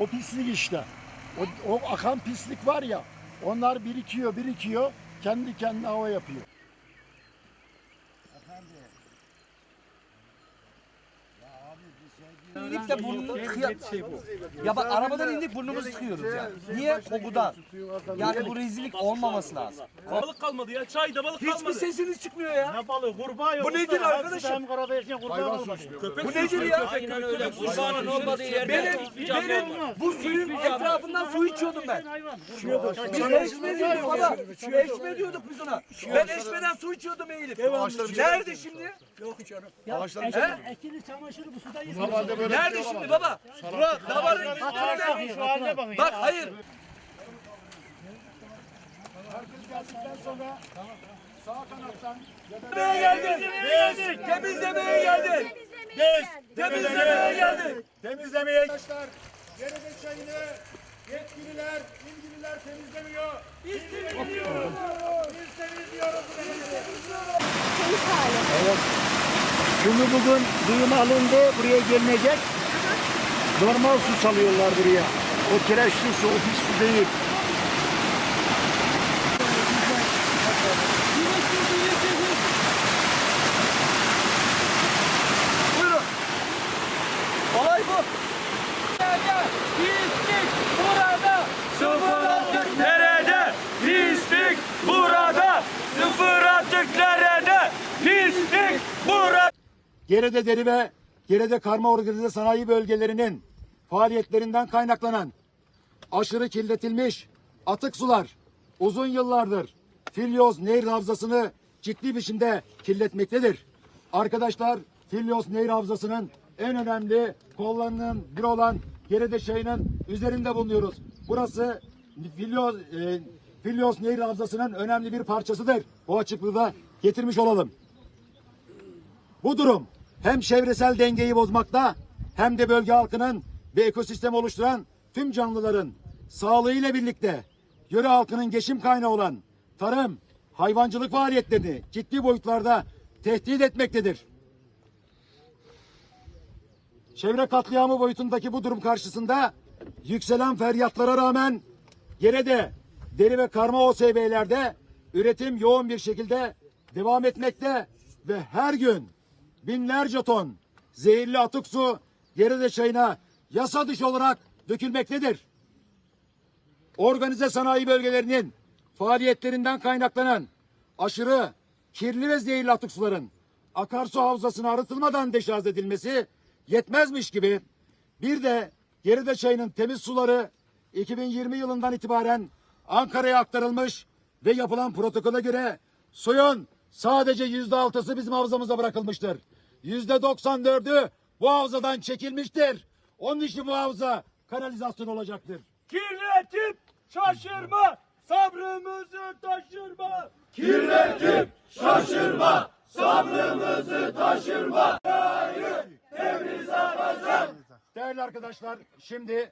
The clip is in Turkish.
O pislik işte. O, o akan pislik var ya. Onlar birikiyor, birikiyor. Kendi kendine hava yapıyor. İnip de burnunu tıkıyor. Ya bak arabadan indik burnumuzu tıkıyoruz ya. Niye? Kokudan. Yani bu rezillik olmaması lazım. Balık kalmadı ya. Çayda balık Hiçbir kalmadı. sesiniz çıkmıyor ya. Ne balığı? Kurbağa yok. Bu nedir arkadaşım? Olmadı. Köpek Bu nedir ya? Aynen öyle. Kurbanın olmadığı yerde Benim, hiçbir benim bu suyun etrafından su içiyordum ben. Biz eşme diyorduk baba. Eşme diyorduk biz ona. Ben eşmeden su içiyordum eğilip. Nerede şimdi? Ekili çamaşırı bu Nerede şimdi baba? Davarın üstünde. Bak hayır. Geldikten sonra sağ kanattan Temizlemeye geldik. Temizlemeye geldik. Temizlemeye geldik. temizlemeye arkadaşlar. Geride çayını yetkililer, ilgililer temizlemiyor. Biz temizliyoruz. Biz temizliyoruz. Şunu bugün duyum alındı. Buraya gelinecek. Normal su salıyorlar buraya. O kireçli su, o pis su değil. Buyurun. Olay bu. Nerede? Pislik burada. Sıfır atık nerede? Pislik burada. Gerede deri ve gerede karma organize sanayi bölgelerinin faaliyetlerinden kaynaklanan aşırı kirletilmiş atık sular uzun yıllardır Filyos Nehir Havzası'nı ciddi biçimde kirletmektedir. Arkadaşlar Filyos Nehir Havzası'nın en önemli kollarının biri olan Gerede Çayı'nın üzerinde bulunuyoruz. Burası Filyos, e, Filyos Nehir Havzası'nın önemli bir parçasıdır. Bu açıklığı da getirmiş olalım. Bu durum hem çevresel dengeyi bozmakta hem de bölge halkının ve ekosistem oluşturan tüm canlıların sağlığıyla birlikte yöre halkının geçim kaynağı olan tarım, hayvancılık faaliyetlerini ciddi boyutlarda tehdit etmektedir. Çevre katliamı boyutundaki bu durum karşısında yükselen feryatlara rağmen yine de deri ve karma OSB'lerde üretim yoğun bir şekilde devam etmekte ve her gün binlerce ton zehirli atık su Gerede çayına yasa dışı olarak dökülmektedir. Organize sanayi bölgelerinin faaliyetlerinden kaynaklanan aşırı kirli ve zehirli atık suların akarsu havzasına arıtılmadan deşarj edilmesi yetmezmiş gibi bir de Geride çayının temiz suları 2020 yılından itibaren Ankara'ya aktarılmış ve yapılan protokole göre suyun sadece yüzde altısı bizim havzamıza bırakılmıştır. Yüzde 94'ü bu havzadan çekilmiştir. Onun için bu havza kanalizasyon olacaktır. Kirletip şaşırma. Sabrımızı taşırma. Değerli arkadaşlar şimdi